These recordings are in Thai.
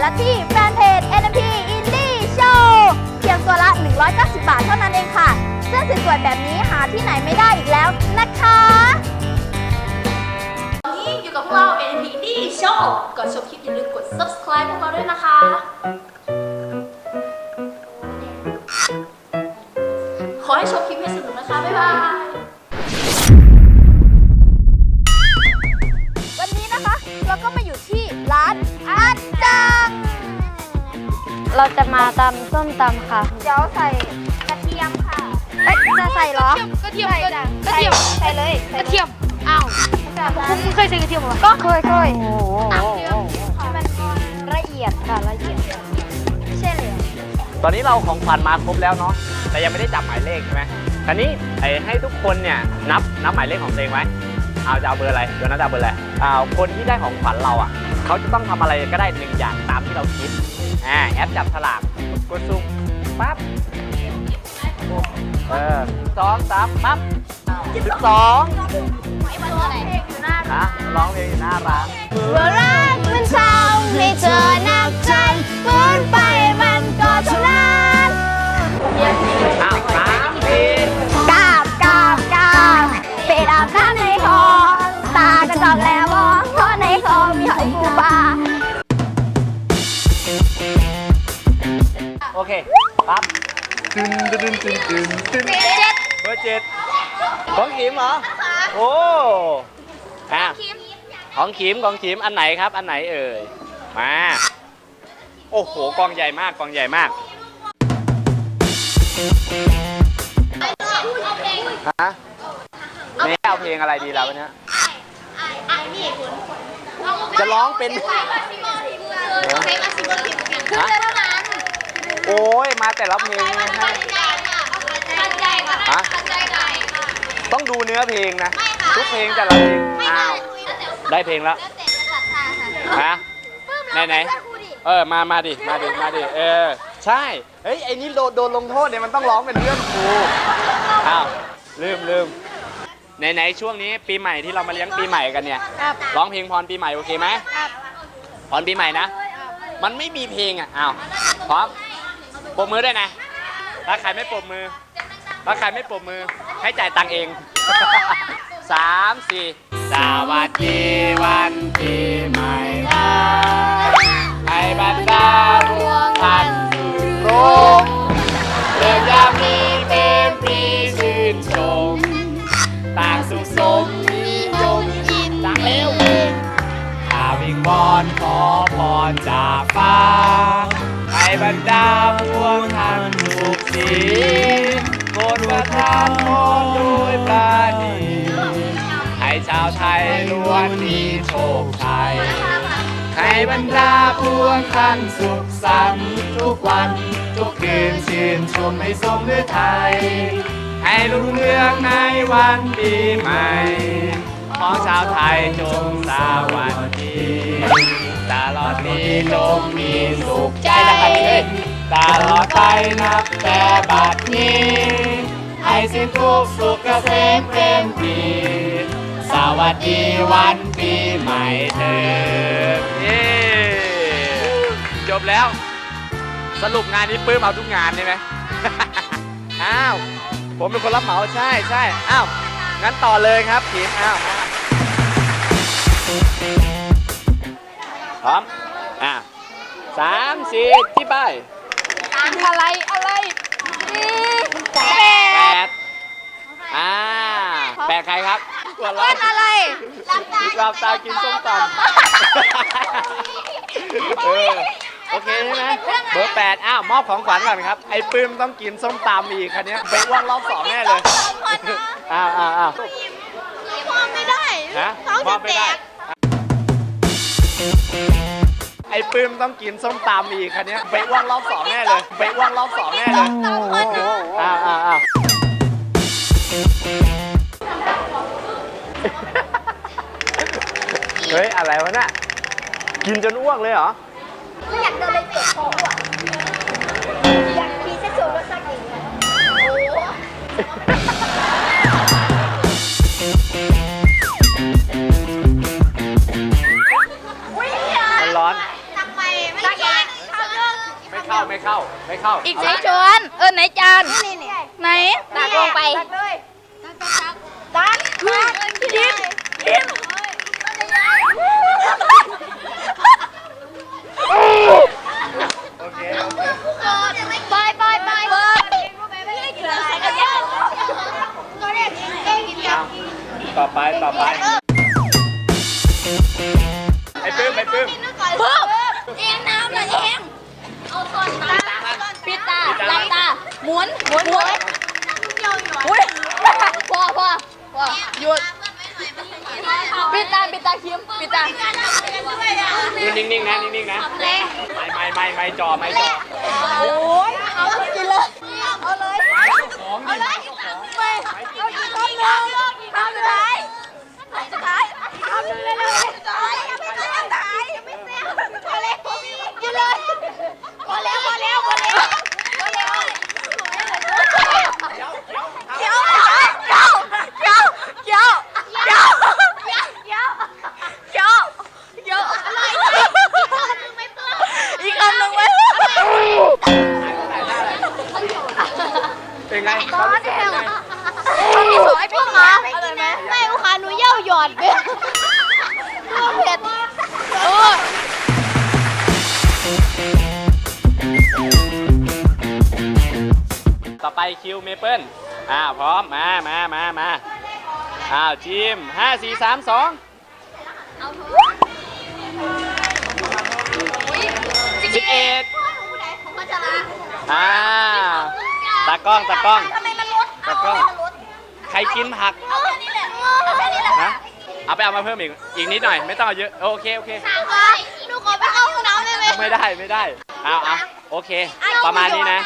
และที่แฟนเพจ NMP Indie Show เพียงตัวละ 190 บาทเท่านั้นเองค่ะเสื้อสวยๆแบบนี้หาที่ไหนไม่ได้อีกแล้วนะคะวันนี้อยู่กับพวกเรา NP D Show ก่อนชมคลิปอย่าลืมกด subscribe พวกเราด้วยนะคะ เราจะมาตำส้มตำค่ะ เดี๋ยวใส่กระเทียมค่ะเอ๊ะจะใส่เหรอ กระเทียมใส่จ้ะกระเทียมใส่เลยใส่กระเทียมอ้าวคุณเคยใส่กระเทียมเหรอก็ค่อยๆให้มันละเอียดค่ะละเอียดไม่ใช่เลยตอนนี้เราของขวัญมาครบแล้วเนาะแต่ยังไม่ได้จับหมายเลขใช่ไหมคราวนี้ไอ้ให้ทุกคนเนี่ยนับนับหมายเลขของตัวเองไว้เอาจะเอาเบอร์อะไรเดี๋ยวนะจะเอาเบอร์อะไรอ่าคนที่ได้ของขวัญเราอะ เขาจะต้องทำอะไรก็ได้หนึ่งอย่างตามที่เราคิดอ่าแอปจับฉลากกดซุ่มปั๊บเออสองสามปั๊บสิบสองฮะร้องเพลงอยู่หน้าร้านว่ารักมันทำให้เธอหนักใจฝืนไปมันก็เท่านั้นอ้าว คปั๊บตึนตึนตึนตึนตึนเบอร์เจ็ดของขิมเหรอโอ้อะของขิมของขิมอันไหนครับ อันไหนเอ่ยมาโอ้โหกองใหญ่มากกองใหญ่มากฮะนี่เอาเพลงอะไรดีล่ะวันเนี้ยจะร้องเป็นฮะโอ้ ยมาแต่ละเพลงเลยฮะฮะต้องดูเนื้อเพลงนะ ทุกเพลงแต่ละเพลงอ้าวได้เพลงแล้วฮะไหนไหนเออมามาดิมาดิมาดิเออใช่เฮ้ยไอ้นี่โดนโดนลงโทษเนี่ยมันต้องร้องเป็นเรื่องครูอ้าวลืมลืมไหนไหนช่วงนี้ปีใหม่ที่เรามาเลี้ยงปีใหม่กันเนี่ยร้องเพลงพรปีใหม่โอเคไหมพรปีใหม่นะ มันไม่มีเพลงอะอ้าวพร้อม ปรบมือด้วยนะ ถ้าใครไม่ปรบมือ ถ้าใครไม่ปรบมือ ให้จ่ายตังค์เองสามสี่สวัสดีวันปีใหม่นะให้บรรดาพวกท่านรู้เรื่องยามนี้ วนมีโชคชัยให้บรรดาพวกท่านสุขสันต์ทุกวัน ทุกคืนชื่นชมให้สมฤทัยให้รุ่งเรืองในวันปีใหม่ ของชาวไทยจงสวัสดีตลอดนี้จงมีสุขใจตลอดไปนับแต่บัดนี้ ให้สิ้นทุกสุขเกษมเป็นปี วัสดีวันปีใหม่เถิดเย้จบแล้ว สรุปงานนี้ปื้มเอาทุกงานใช่ไหม อ้าว ผมเป็นคนรับเหมาใช่ใช่อ้าว งั้นต่อเลยครับทีมอ้าวมาพร้อมอะสามสี่ที่ใบอะไรอะไรแปแปดดอ่าแปดใครครับ หัวเราะอะไร หลับตากินส้มตำเออโอเคใช่ไหมเบอร์แปดอ้าวมอบของขวัญก่อนครับ ไอ้ปื้มต้องกินส้มตำอีกคันนี้ยไปอ้ว่างรอบสองแน่เลยอ้าวอ้าวอ้าวมองไม่ได้ฮะมอบไม่ได้ไอ้ปื้มต้องกินส้มตำอีกคันนี้ยไปอ้ว่างรอบสองแน่เลยไปอ้ว่างรอบสองแน่เลยอ้าวอ้าวอ้าว เฮ้ย อะไรวะน่ะกินจนอ้วกเลยเหรอ ไม่อยากเดินเลยเจ็บคออะอยากขี่เส้นสูงรถสักอย่างเงี้ยโอ้วิ่งมันร้อนทำไมไม่เก่งไม่เข้า ไม่เข้าอีกเาสีละช้อนเออไหนจานไหน ตักลงไป ตัก trò mày trò คิวเมเปิลอ่าพร้อมมามามามาอ้าวทีมห้าสี่สามสองสิบเอ็ดอ่าตากล้องตากล้องทำไมมันลดตากล้อง ใครกินผักเอาแค่นี้แหละเอาแค่นี้แหละนะเอาไปเอามาเพิ่มอีกอีกนิดหน่อย ไม่ต้องเอาเยอะโอเคโอเคหนูขอไปเข้าห้องน้ำได้ไหมไม่ได้ไม่ได้เอาเอาโอเค ประมาณนี้นะ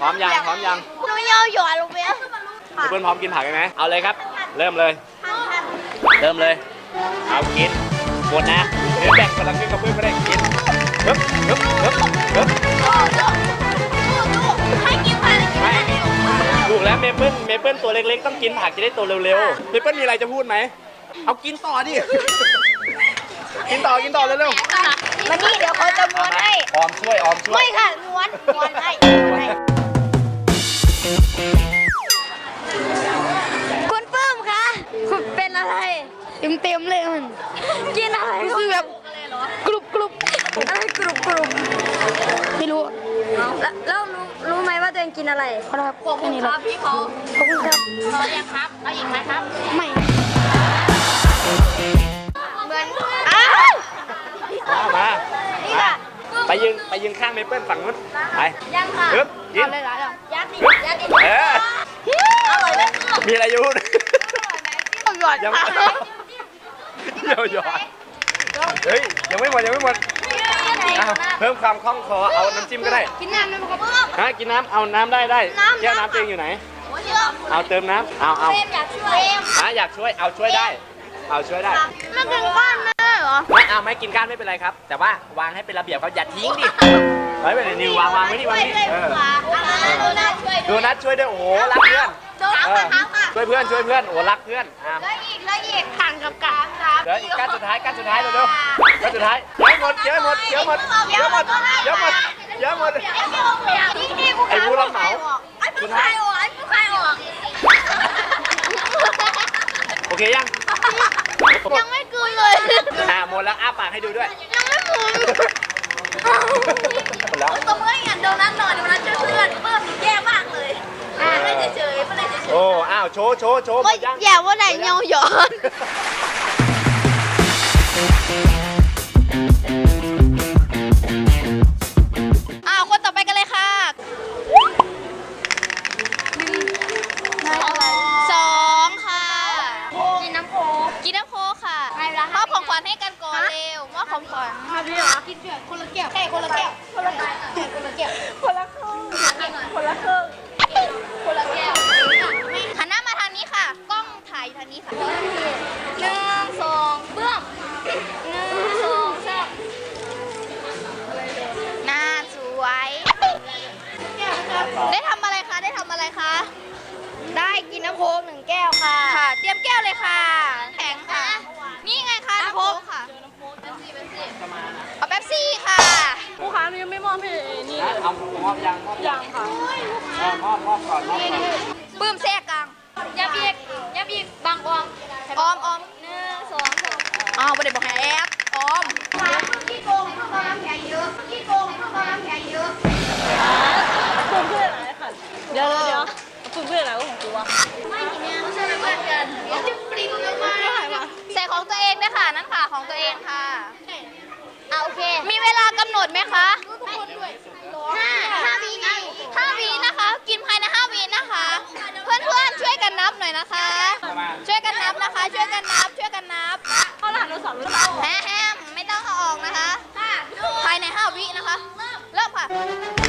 พร้อมยังพร้อมยังหนูเย่าหยอดลงไปเพื่อนพร้อมกินผักไหมเอาเลยครับ เริ่มเลย เริ่มเลย เอากินหมดนะเดี๋ยวแบ่งคนละครึ่งกับเพื่อนก็ได้กินฮึบฮึบฮึบฮึบให้กินผักไม่ถูกแล้วเมเปิลเมเปิลตัวเล็กๆ ต้องกินผักจะได้โตเร็วๆ เมเปิลมีอะไรจะพูดไหม เอากินต่อดิ กินต่อกินต่อเร็วมานี่เดี๋ยวเขาจะๆม้วนให้ ออมช่วยออมช่วย ไม่ค่ะม้วนม้วนให้ม้วนให้ คุณปื้มคะคุณเป็นอะไร เต็มเต็มๆเลยมันกินอะไรรู้สึกแบบกรุบกรุบอะไรกรุบกรุบไม่รู้แล้วแล้วรู้รู้ไหมว่าตัวเองกินอะไรครับขอบคุณครับพี่เขาขอบคุณครับพอยังครับเอาอีกไหมครับ ไม่เหมือนอ้าวมามามาไปยืนไปยืนข้างเมเปิลฝั่งนู้นไปยังค่ะฮึบกินเลยละยัด ดิยัดดิเอออร่อยไหมมีอะไรอยู่หยอดยังค่ะเดี๋ยวหยอดเฮ้ยยังไม่หมดยังไม่หมดอ้าวเพิ่มความคล่องคอเอาน้ำจิ้มก็ได้กินน้ำน้ำกระเบื้อง ฮะกินน้ำเอาน้ำได้ได้น้ำแก้วน้ำตัวเองอยู่ไหนโอ้ยเยอะเอาเติมน้ำเอาเอาเฟรมอยากช่วยเฟรมฮะอยากช่วยเอาช่วยได้ เอาช่วยได้มันเป็นก้อนแม่เห รอ ไม่เอาไม่กินก้านไม่เป็นไรครับ แต่ว่าวางให้เป็นระเบียบเขาอย่าทิ้งดิไว้ไปเลยนิววางวางไว้นี่วางนี่เออดูนะช่วยดูนัดช่วยด้วยโอ้โหรักเพื่อนโดนเอค่ะอทั้งค่ะช่วยเพื่อนช่วยเพื่อนโอ้รักเพื่อนอะแล้วอีกแล้วอีกขังกับกางครับเดี๋ยวอีกก้านสุดท้ายก้านสุดท้ายเร็วๆก้านสุดท้ายเยอะหมดเยอะหมดเยอะหมดเยอะหมดเยอะหมดเยอะหมดไอ้ผู้รับเหมา ไอ้ผู้ชายออกไอ้ผู้ชายออกโอเคยัง ยังไม่กลืน เลยอ่าหมดแล้วอ้าปากให้ดูด้วยยังไม่กลืนหมดแล้วตัวเมื่ออย่างโดนัทหน่อยโดนัทช่วยเพื่อนเพิ่มแย่มากเลยไม่ได้เฉยๆไม่ได้เฉยโอ้อ้าวโชว์โชว์โชว์หมดยังๆอย่าว่าไหนเงาหยอน ยังไม่มอบให้นี่นะเอามอบยังมอบยังค่ะเออมอบมอบก่อนมอบก่อนปื้มแทรกกลางยับอีกยับอีกบางออมออมออมหนึ่งสองสามอ้าวประเด็นบอกให้แอบออมขี้โกงเข้ามาแข่งเยอะขี้โกงเข้ามาแข่งเยอะปื้มเพื่อนอะไรค่ะเดี๋ยวเดี๋ยวปื้มเพื่อนอะไรของกูวะไม่เนี่ยไม่ใช่เพื่อนกันจะปริ้งลงมาใส่ของตัวเองด้วยค่ะนั่นค่ะของตัวเองค่ะอะโอเค มีเวลากำหนดไหมคะห้าห้าวีไงห้าวีนะคะ กินภายในห้าวีนะคะ เพื่อนๆช่วยกันนับหน่อยนะคะมาช่วยกันนับนะคะ ช่วยกันนับ ช่วยกันนับเอาหลานเราสอนเราแฮมไม่ต้องเอาออกนะคะ ภายในห้าวินะคะ เริ่มค่ะ